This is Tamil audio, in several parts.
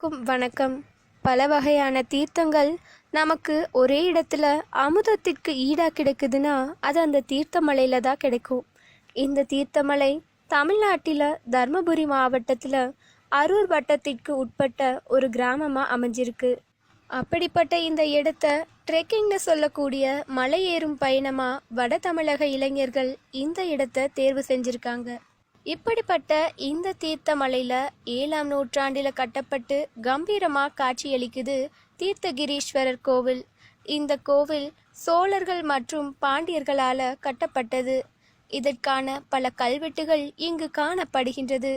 க்கும் வணக்கம். பல வகையான தீர்த்தங்கள் நமக்கு ஒரே இடத்துல அமுதத்திற்கு ஈடாக கிடைக்குதுன்னா அது அந்த தீர்த்தமலையில் தான் கிடைக்கும். இந்த தீர்த்தமலை தமிழ்நாட்டில் தர்மபுரி மாவட்டத்தில் அரூர் வட்டத்திற்கு உட்பட்ட ஒரு கிராமமாக அமைஞ்சிருக்கு. அப்படிப்பட்ட இந்த இடத்த ட்ரெக்கிங்னு சொல்லக்கூடிய மலை ஏறும் பயணமாக வட தமிழக இளைஞர்கள் இந்த இடத்த தேர்வு செஞ்சுருக்காங்க. இப்படிப்பட்ட இந்த தீர்த்தமலையில ஏழாம் நூற்றாண்டில கட்டப்பட்டு கம்பீரமா காட்சியளிக்குது தீர்த்தகிரீஸ்வரர் கோவில். இந்த கோவில் சோழர்கள் மற்றும் பாண்டியர்களால கட்டப்பட்டது. இதற்கான பல கல்வெட்டுகள் இங்கு காணப்படுகின்றது.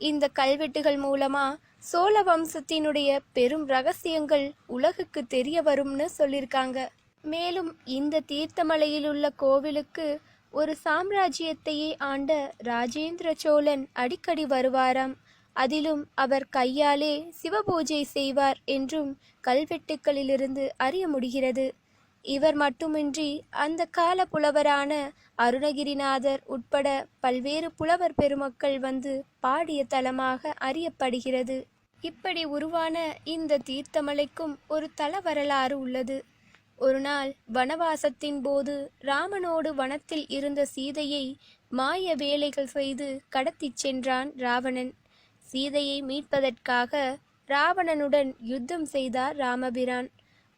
இந்த கல்வெட்டுகள் மூலமா சோழ வம்சத்தினுடைய பெரும் ரகசியங்கள் உலகுக்கு தெரிய வரும்னு சொல்லியிருக்காங்க மேலும் இந்த தீர்த்தமலையில் உள்ள கோவிலுக்கு ஒரு சாம்ராஜ்யத்தையே ஆண்ட ராஜேந்திர சோழன் அடிக்கடி வருவாராம். அதிலும் அவர் கையாலே சிவபூஜை செய்வார் என்றும் கல்வெட்டுக்களிலிருந்து அறிய முடிகிறது. இவர் மட்டுமின்றி அந்த கால புலவரான அருணகிரிநாதர் உட்பட பல்வேறு புலவர் பெருமக்கள் வந்து பாடிய தலமாக அறியப்படுகிறது. இப்படி உருவான இந்த தீர்த்தமலைக்கும் ஒரு தல வரலாறு உள்ளது. ஒரு நாள் வனவாசத்தின் போது ராமனோடு வனத்தில் இருந்த சீதையை மாய வேலைகள் செய்து கடத்திச் சென்றான் ராவணன். சீதையை மீட்பதற்காக ராவணனுடன் யுத்தம் செய்தார் ராமபிரான்.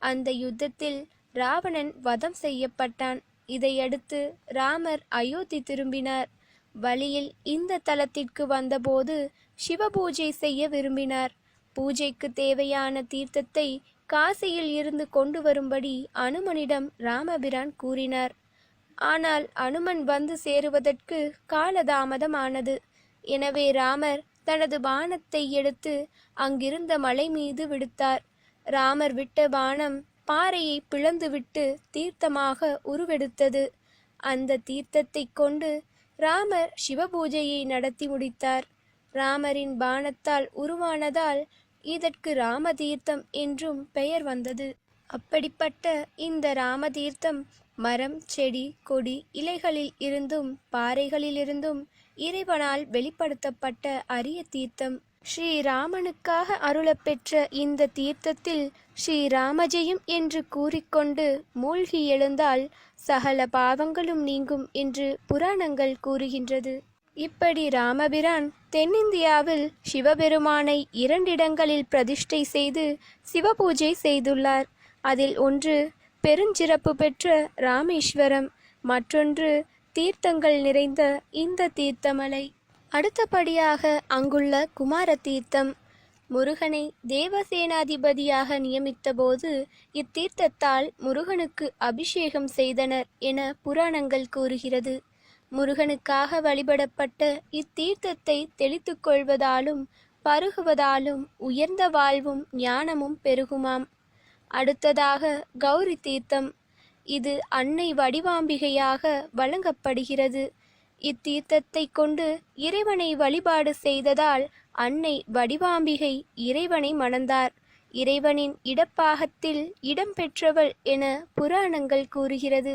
அந்த யுத்தத்தில் ராவணன் வதம் செய்யப்பட்டான். இதையடுத்து ராமர் அயோத்தி திரும்பினார். வழியில் இந்த தலத்திற்கு வந்தபோது சிவபூஜை செய்ய விரும்பினார். பூஜைக்கு தேவையான தீர்த்தத்தை காசியில் இருந்து கொண்டு வரும்படி அனுமனிடம் ராமபிரான் கூறினார். ஆனால் அனுமன் வந்து சேருவதற்கு காலதாமதமானது. எனவே ராமர் தனது பானத்தை எடுத்து அங்கிருந்த மலை மீது விடுத்தார். ராமர் விட்ட பானம் பாறையை பிளந்துவிட்டு தீர்த்தமாக உருவெடுத்தது. அந்த தீர்த்தத்தை கொண்டு ராமர் சிவபூஜையை நடத்தி முடித்தார். ராமரின் பானத்தால் உருவானதால் இதற்கு ராமதீர்த்தம் என்றும் பெயர் வந்தது. அப்படிப்பட்ட இந்த ராமதீர்த்தம் மரம் செடி கொடி இலைகளில் இருந்தும் பாறைகளிலிருந்தும் இறைவனால் வெளிப்படுத்தப்பட்ட அரிய தீர்த்தம். ஸ்ரீராமனுக்காக அருளப்பெற்ற இந்த தீர்த்தத்தில் ஸ்ரீராமஜெயம் என்று கூறிக்கொண்டு மூழ்கி எழுந்தால் சகல பாவங்களும் நீங்கும் என்று புராணங்கள் கூறுகின்றது. இப்படி ராமபிரான் தென்னிந்தியாவில் சிவபெருமானை இரண்டிடங்களில் பிரதிஷ்டை செய்து சிவபூஜை செய்துள்ளார். அதில் ஒன்று பெருஞ்சிறப்பு பெற்ற ராமேஸ்வரம் மற்றொன்று தீர்த்தங்கள் நிறைந்த இந்த தீர்த்தமலை. அடுத்தபடியாக அங்குள்ள குமார தீர்த்தம். முருகனை தேவசேனாதிபதியாக நியமித்தபோது இத்தீர்த்தத்தால் முருகனுக்கு அபிஷேகம் செய்தனர் என புராணங்கள் கூறுகிறது. முருகனுக்காக வழிபடப்பட்ட இத்தீர்த்தத்தை தெளித்துக் கொள்வதாலும் பருகுவதாலும் உயர்ந்த வாழ்வும் ஞானமும் பெருகுமாம். அடுத்ததாக கௌரி தீர்த்தம். இது அன்னை வடிவாம்பிகையாக வழங்கப்படுகிறது. இத்தீர்த்தத்தை கொண்டு இறைவனை வழிபாடு செய்ததால் அன்னை வடிவாம்பிகை இறைவனை மணந்தார். இறைவனின் இடப்பாகத்தில் இடம்பெற்றவள் என புராணங்கள் கூறுகிறது.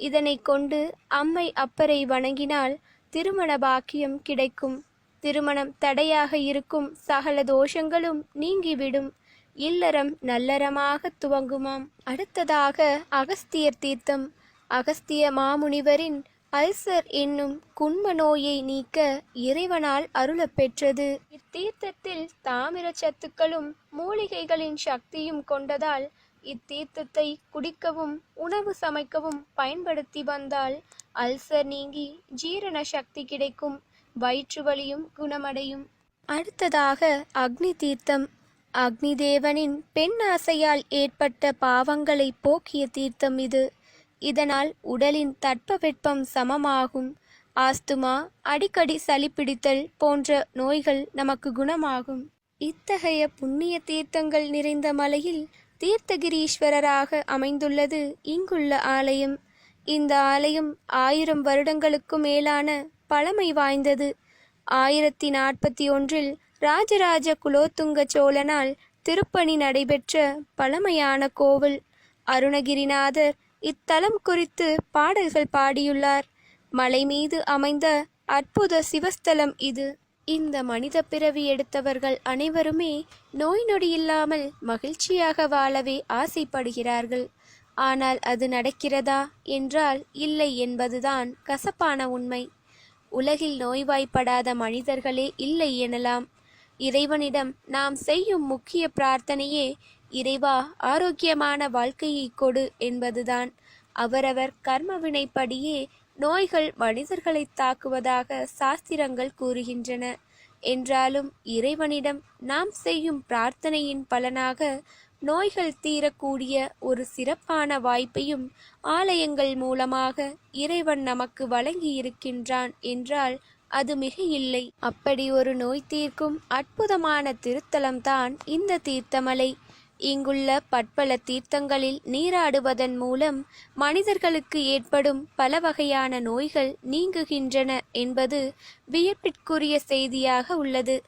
இதனை கொண்டு அம்மை அப்பரை வணங்கினால் திருமண பாக்கியம் கிடைக்கும். திருமணம் தடையாக இருக்கும் சகல தோஷங்களும் நீங்கிவிடும். இல்லறம் நல்லறமாக துவங்குமாம். அடுத்ததாக அகஸ்தியர் தீர்த்தம். அகஸ்திய மாமுனிவரின் அல்சர் என்னும் குண்ம நோயை நீக்க இறைவனால் அருளப்பெற்றது இத்தீர்த்தத்தில் தாமிர சத்துக்களும் மூலிகைகளின் சக்தியும் கொண்டதால் இத்தீர்த்தத்தை குடிக்கவும் உணவு சமைக்கவும் பயன்படுத்தி வந்தால் அல்சர் நீங்கி ஜீரண சக்தி கிடைக்கும் வயிற்று வலியும் குணமடையும். அடுத்ததாக அக்னி தீர்த்தம். அக்னி தேவனின் பெண் ஆசையால் ஏற்பட்ட பாவங்களை போக்கிய தீர்த்தம் இது. இதனால் உடலின் தட்பவெட்பம் சமமாகும். ஆஸ்துமா அடிக்கடி சளி பிடித்தல் போன்ற நோய்கள் நமக்கு குணமாகும். இத்தகைய புண்ணிய தீர்த்தங்கள் நிறைந்த மலையில் தீர்த்தகிரீஸ்வரராக அமைந்துள்ளது இங்குள்ள ஆலயம். இந்த ஆலயம் ஆயிரம் வருடங்களுக்கு மேலான பழமை வாய்ந்தது. ஆயிரத்தி நாற்பத்தி ஒன்றில் ராஜராஜ குலோத்துங்க சோழனால் திருப்பணி நடைபெற்ற பழமையான கோவில். அருணகிரிநாதர் இத்தலம் குறித்து பாடல்கள் பாடியுள்ளார். மலை மீது அமைந்த அற்புத சிவஸ்தலம் இது. இந்த மனித பிறவி எடுத்தவர்கள் அனைவருமே நோய் நொடி இல்லாமல் மகிழ்ச்சியாக வாழவே ஆசைப்படுகிறார்கள். ஆனால் அது நடக்கிறதா என்றால் இல்லை என்பதுதான் கசப்பான உண்மை. உலகில் நோய்வாய்ப்படாத மனிதர்களே இல்லை எனலாம். இறைவனிடம் நாம் செய்யும் முக்கிய பிரார்த்தனையே இறைவா ஆரோக்கியமான வாழ்க்கையை கொடு என்பதுதான். அவரவர் கர்மவினைப்படியே நோய்கள் மனிதர்களை தாக்குவதாக சாஸ்திரங்கள் கூறுகின்றன. என்றாலும் இறைவனிடம் நாம் செய்யும் பிரார்த்தனையின் பலனாக நோய்கள் தீரக்கூடிய ஒரு சிறப்பான வாய்ப்பையும் ஆலயங்கள் மூலமாக இறைவன் நமக்கு வழங்கி இருக்கின்றான் என்றால் அது மிக இல்லை அப்படி ஒரு நோய் தீர்க்கும் அற்புதமான திருத்தலம்தான் இந்த தீர்த்தமலை. இங்குள்ள பற்பல தீர்த்தங்களில் நீராடுவதன் மூலம் மனிதர்களுக்கு ஏற்படும் பல வகையான நோய்கள் நீங்குகின்றன என்பது வியப்பிற்குரிய செய்தியாக உள்ளது.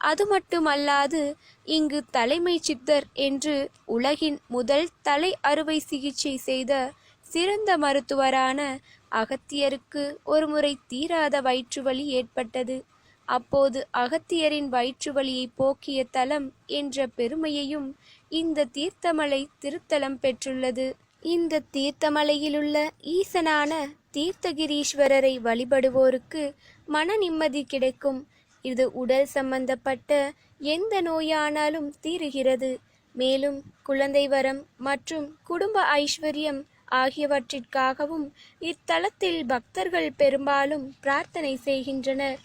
அது மட்டுமல்லாது இங்கு தலைமை சித்தர் என்று உலகின் முதல் தலை அறுவை சிகிச்சை செய்த சிறந்த மருத்துவரான அகத்தியருக்கு ஒருமுறை தீராத வயிற்றுவலி ஏற்பட்டது. அப்போது அகத்தியரின் வயிற்று வயிற்றுவலியை போக்கிய தலம் என்ற பெருமையையும் இந்த தீர்த்தமலை திருத்தலம் பெற்றுள்ளது. இந்த தீர்த்தமலையிலுள்ள ஈசனான தீர்த்தகிரீஸ்வரரை வழிபடுவோருக்கு மன நிம்மதி கிடைக்கும். இது உடல் சம்பந்தப்பட்ட எந்த நோயானாலும் தீருகிறது. மேலும் குழந்தை வரம் மற்றும் குடும்ப ஐஸ்வர்யம் ஆகியவற்றிற்காகவும் இத்தலத்தில் பக்தர்கள் பெரும்பாலும் பிரார்த்தனை செய்கின்றனர்.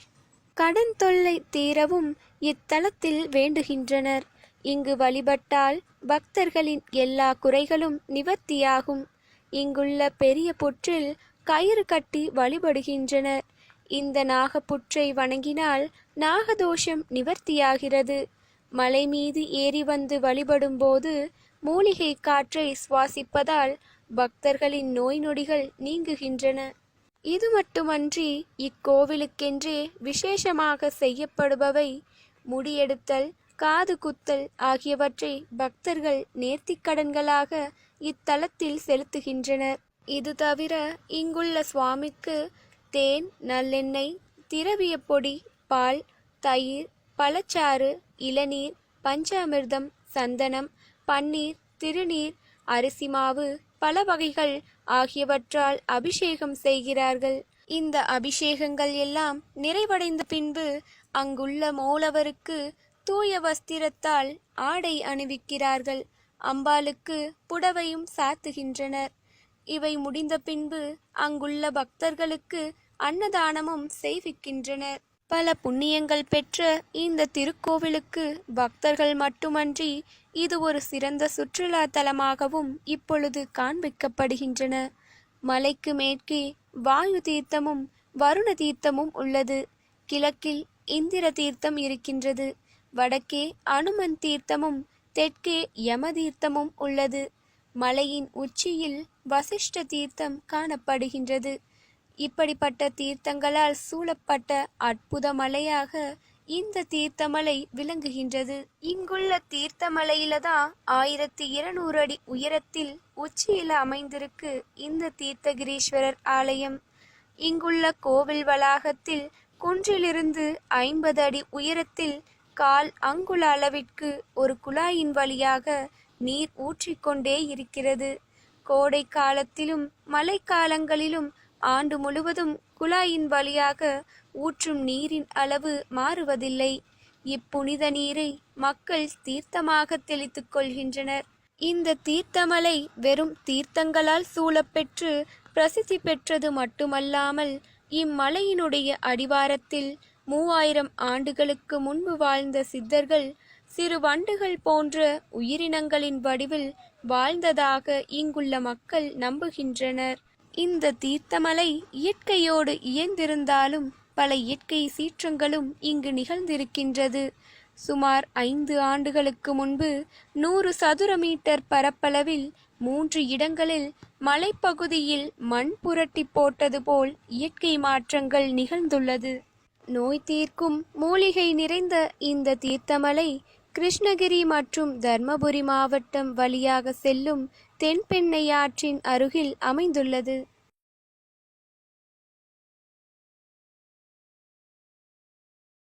கடன் தொல்லை தீரவும் இத்தலத்தில் வேண்டுகின்றனர். இங்கு வழிபட்டால் பக்தர்களின் எல்லா குறைகளும் நிவர்த்தியாகும். இங்குள்ள பெரிய புற்றில் கயிறு கட்டி வழிபடுகின்றனர். இந்த நாகப்புற்றை வணங்கினால் நாகதோஷம் நிவர்த்தியாகிறது. மலை மீது ஏறி வந்து வழிபடும்போது மூலிகை காற்றை சுவாசிப்பதால் பக்தர்களின் நோய் நொடிகள் நீங்குகின்றன. இது மட்டுமன்றி இக்கோவிலுக்கென்றே விசேஷமாக செய்யப்படுபவை முடியெடுத்தல் காது குத்தல் ஆகியவற்றை பக்தர்கள் நேர்த்திக்கடன்களாக இத்தலத்தில் செலுத்துகின்றனர். இது தவிர இங்குள்ள சுவாமிக்கு தேன் நல்லெண்ணெய் திரவிய பொடி பால் தயிர் பழச்சாறு இளநீர் பஞ்சாமிர்தம் சந்தனம் பன்னீர் திருநீர் அரிசி மாவு பல வகைகள் ஆகியவற்றால் அபிஷேகம் செய்கிறார்கள். இந்த அபிஷேகங்கள் எல்லாம் நிறைவடைந்த பின்பு அங்குள்ள மூலவருக்கு தூய வஸ்திரத்தால் ஆடை அணிவிக்கிறார்கள். அம்பாளுக்கு புடவையும் சாத்துகின்றனர். இவை முடிந்த பின்பு அங்குள்ள பக்தர்களுக்கு அன்னதானமும் செய்விக்கின்றனர். பல புண்ணியங்கள் பெற்ற இந்த திருக்கோவிலுக்கு பக்தர்கள் மட்டுமன்றி இது ஒரு சிறந்த சுற்றுலா தலமாகவும் இப்பொழுது காண்பிக்கப்படுகின்றன. மலைக்கு மேற்கே வாயு தீர்த்தமும் வருண தீர்த்தமும் உள்ளது. கிழக்கில் இந்திர தீர்த்தம் இருக்கின்றது. வடக்கே அனுமன் தீர்த்தமும் தெற்கே யம தீர்த்தமும் உள்ளது. மலையின் உச்சியில் வசிஷ்ட தீர்த்தம் காணப்படுகின்றது. இப்படிப்பட்ட தீர்த்தங்களால் சூழப்பட்ட அற்புத மலையாக இந்த தீர்த்தமலை விளங்குகின்றது. இங்குள்ள தீர்த்தமலையில தான் ஆயிரத்தி இருநூறு அடி உயரத்தில் உச்சியில அமைந்திருக்கு இந்த தீர்த்தகிரீஸ்வரர் ஆலயம். இங்குள்ள கோவில் வளாகத்தில் குன்றிலிருந்து ஐம்பது அடி உயரத்தில் கால் அங்குல அளவிற்கு ஒரு குழாயின் வழியாக நீர் ஊற்றிக்கொண்டே இருக்கிறது. கோடை காலத்திலும் மழைக்காலங்களிலும் ஆண்டு முழுவதும் குழாயின் வழியாக ஊற்றும் நீரின் அளவு மாறுவதில்லை. இப்புனித நீரை மக்கள் தீர்த்தமாக தெளித்துக் கொள்கின்றனர். இந்த தீர்த்தமலை வெறும் தீர்த்தங்களால் சூழப்பெற்று பிரசித்தி பெற்றது மட்டுமல்லாமல் இம்மலையினுடைய அடிவாரத்தில் மூவாயிரம் ஆண்டுகளுக்கு முன்பு வாழ்ந்த சித்தர்கள் சிறு வண்டுகள் போன்ற உயிரினங்களின் வடிவில் வாழ்ந்ததாக இங்குள்ள மக்கள் நம்புகின்றனர். இந்த தீர்த்தமலை இயற்கையோடு இயந்திருந்தாலும் பல இயற்கை சீற்றங்களும் இங்கு நிகழ்ந்திருக்கின்றது. சுமார் ஐந்து ஆண்டுகளுக்கு முன்பு நூறு சதுர மீட்டர் பரப்பளவில் மூன்று இடங்களில் மலைப்பகுதியில் மண் புரட்டி போட்டது போல் இயற்கை மாற்றங்கள் நிகழ்ந்துள்ளது. நோய் தீர்க்கும் மூலிகை நிறைந்த இந்த தீர்த்தமலை கிருஷ்ணகிரி மற்றும் தர்மபுரி மாவட்டம் வழியாக செல்லும் தென்பெண்ணையாற்றின் அருகில் அமைந்துள்ளது.